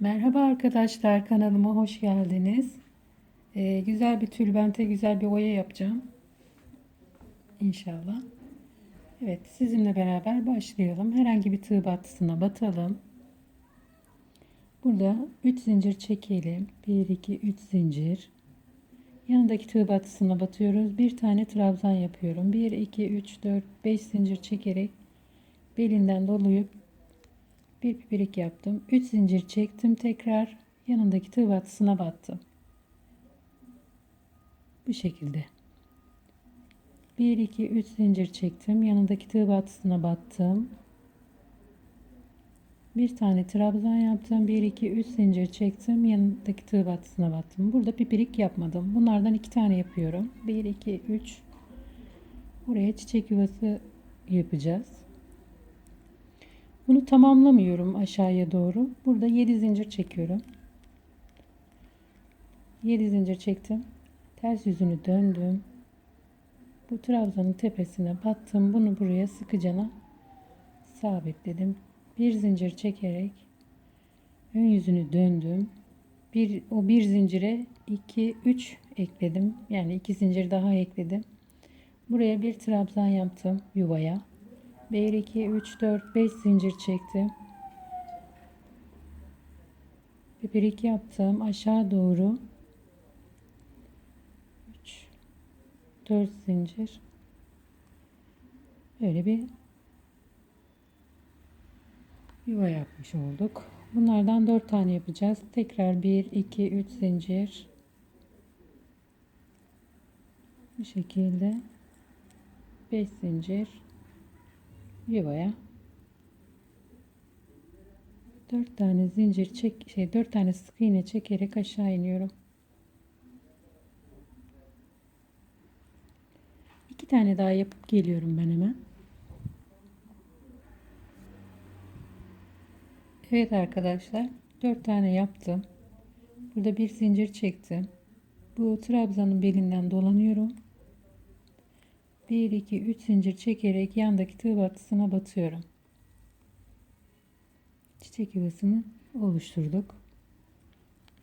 Merhaba arkadaşlar kanalıma hoş geldiniz. Ee, güzel bir tülbente güzel bir oya yapacağım. İnşallah. Evet sizinle beraber başlayalım. Herhangi bir tığ battısına batalım. Burada 3 zincir çekelim. 1 2 3 zincir. Yanındaki tığ battısına batıyoruz. Bir tane trabzan yapıyorum. 1 2 3 4 5 zincir çekerek belinden dolayıp bir pipirik yaptım. 3 zincir çektim tekrar yanındaki tığ battısına battım. Bu şekilde. 1 2 3 zincir çektim. Yanındaki tığ battısına battım. Bir tane trabzan yaptım. 1 2 3 zincir çektim. Yanındaki tığ battısına battım. Burada pipirik yapmadım. Bunlardan iki tane yapıyorum. 1 2 3 Buraya çiçek yuvası yapacağız. Bunu tamamlamıyorum aşağıya doğru. Burada 7 zincir çekiyorum. 7 zincir çektim. Ters yüzünü döndüm. Bu trabzanın tepesine battım. Bunu buraya sıkıcana sabitledim. Bir zincir çekerek ön yüzünü döndüm. Bir, o bir zincire 2 3 ekledim. Yani iki zincir daha ekledim. Buraya bir trabzan yaptım yuvaya. 1 2 3 4 5 zincir çektim. Bir bir iki yaptım aşağı doğru. 3 4 zincir. Böyle bir yuva yapmış olduk. Bunlardan 4 tane yapacağız. Tekrar 1 2 3 zincir. Bu şekilde 5 zincir yuvaya 4 tane zincir çek şey 4 tane sık iğne çekerek aşağı iniyorum. 2 tane daha yapıp geliyorum ben hemen. Evet arkadaşlar 4 tane yaptım. Burada bir zincir çektim. Bu trabzanın belinden dolanıyorum. 1 2 3 zincir çekerek yandaki tığ battısına batıyorum. Çiçek yuvasını oluşturduk.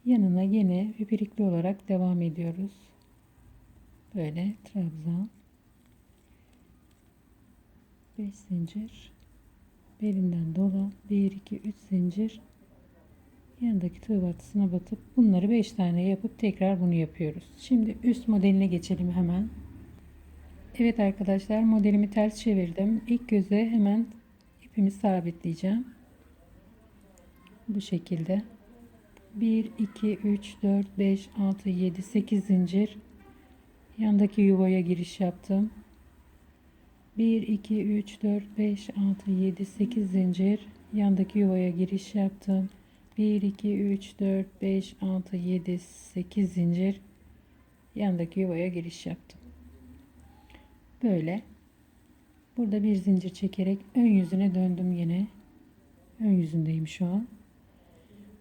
Yanına yine pipirikli olarak devam ediyoruz. Böyle trabzan 5 zincir belinden dola 1 2 3 zincir yanındaki tığ battısına batıp bunları 5 tane yapıp tekrar bunu yapıyoruz. Şimdi üst modeline geçelim hemen. Evet arkadaşlar modelimi ters çevirdim. İlk göze hemen ipimi sabitleyeceğim. Bu şekilde. 1, 2, 3, 4, 5, 6, 7, 8 zincir. Yandaki yuvaya giriş yaptım. 1, 2, 3, 4, 5, 6, 7, 8 zincir. Yandaki yuvaya giriş yaptım. 1, 2, 3, 4, 5, 6, 7, 8 zincir. Yandaki yuvaya giriş yaptım. Böyle. Burada bir zincir çekerek ön yüzüne döndüm yine. Ön yüzündeyim şu an.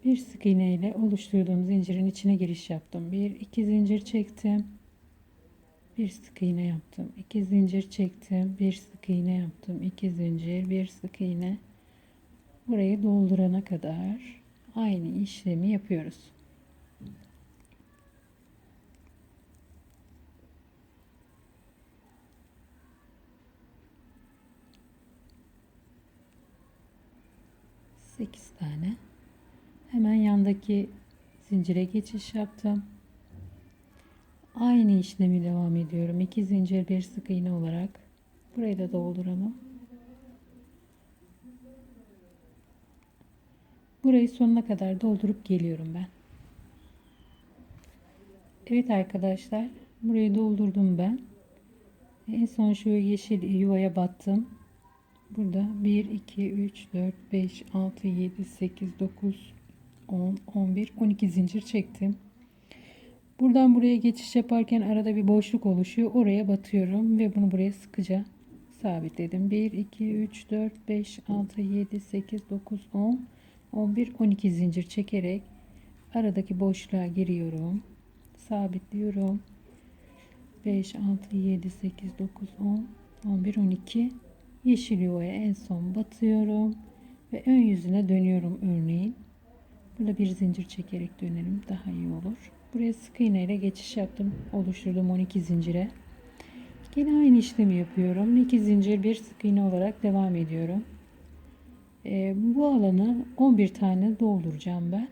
Bir sık iğne ile oluşturduğum zincirin içine giriş yaptım. Bir iki zincir çektim. Bir sık iğne yaptım. iki zincir çektim. Bir sık iğne yaptım. iki zincir, bir sık iğne. Burayı doldurana kadar aynı işlemi yapıyoruz. Sekiz tane. Hemen yandaki zincire geçiş yaptım. Aynı işlemi devam ediyorum. İki zincir bir sık iğne olarak. Burayı da dolduralım. Burayı sonuna kadar doldurup geliyorum ben. Evet arkadaşlar. Burayı doldurdum ben. En son şu yeşil yuvaya battım. Burada 1, 2, 3, 4, 5, 6, 7, 8, 9, 10, 11, 12 zincir çektim. Buradan buraya geçiş yaparken arada bir boşluk oluşuyor. Oraya batıyorum ve bunu buraya sıkıca sabitledim. 1, 2, 3, 4, 5, 6, 7, 8, 9, 10, 11, 12 zincir çekerek aradaki boşluğa giriyorum. Sabitliyorum. 5, 6, 7, 8, 9, 10, 11, 12 yeşil yuvaya en son batıyorum ve ön yüzüne dönüyorum örneğin. Burada bir zincir çekerek dönelim. Daha iyi olur. Buraya sık iğne ile geçiş yaptım. Oluşturdum 12 zincire. Yine aynı işlemi yapıyorum. 2 zincir bir sık iğne olarak devam ediyorum. Ee, bu alanı 11 tane dolduracağım ben.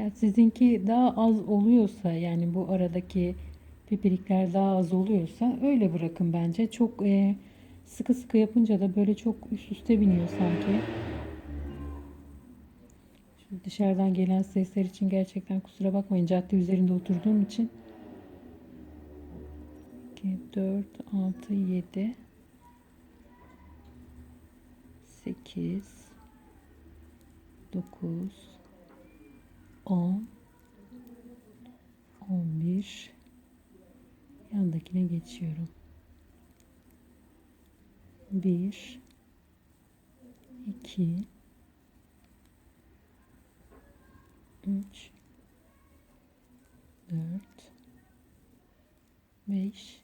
Yani sizinki daha az oluyorsa yani bu aradaki pipirikler daha az oluyorsa öyle bırakın bence. Çok e, sıkı sıkı yapınca da böyle çok üst üste biniyor sanki. Şu dışarıdan gelen sesler için gerçekten kusura bakmayın. Cadde üzerinde oturduğum için. 2, 4, 6, 7, 8, 9, 10 11 yandakine geçiyorum. 1 2 3 4 5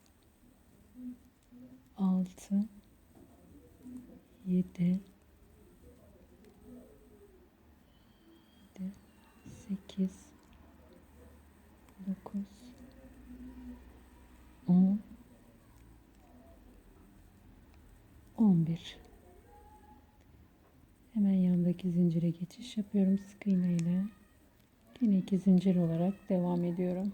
6 7 8 9 10 11 Hemen yandaki zincire geçiş yapıyorum sık iğne ile. Yine iki zincir olarak devam ediyorum.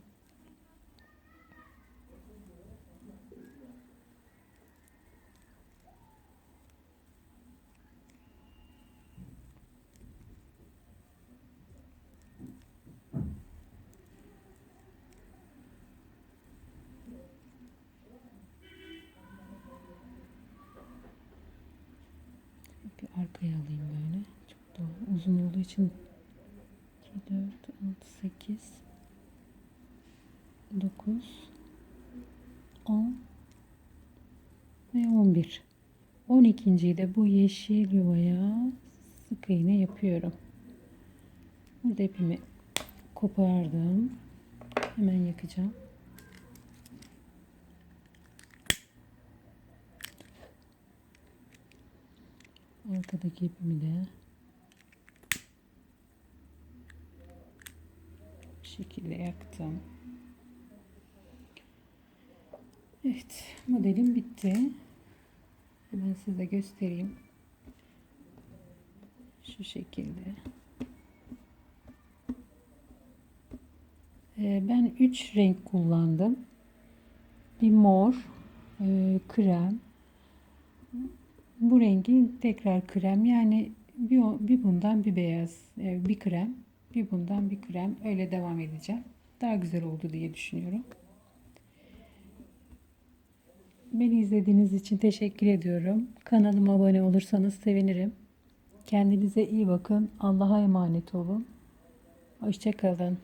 Bir arkaya alayım böyle. Çok da uzun olduğu için 2, 4, 6, 8, 9, 10 ve 11. 12. de bu yeşil yuvaya sık iğne yapıyorum. Burada ipimi kopardım. Hemen yakacağım. Arkadaki ipimi de şekilde yaktım. Evet, modelim bitti. Hemen size göstereyim. Şu şekilde. Ee, ben 3 renk kullandım. Bir mor, e, krem, bu rengi tekrar krem yani bir, bundan bir beyaz e, bir krem bir bundan bir krem öyle devam edeceğim. Daha güzel oldu diye düşünüyorum. Beni izlediğiniz için teşekkür ediyorum. Kanalıma abone olursanız sevinirim. Kendinize iyi bakın. Allah'a emanet olun. Hoşçakalın.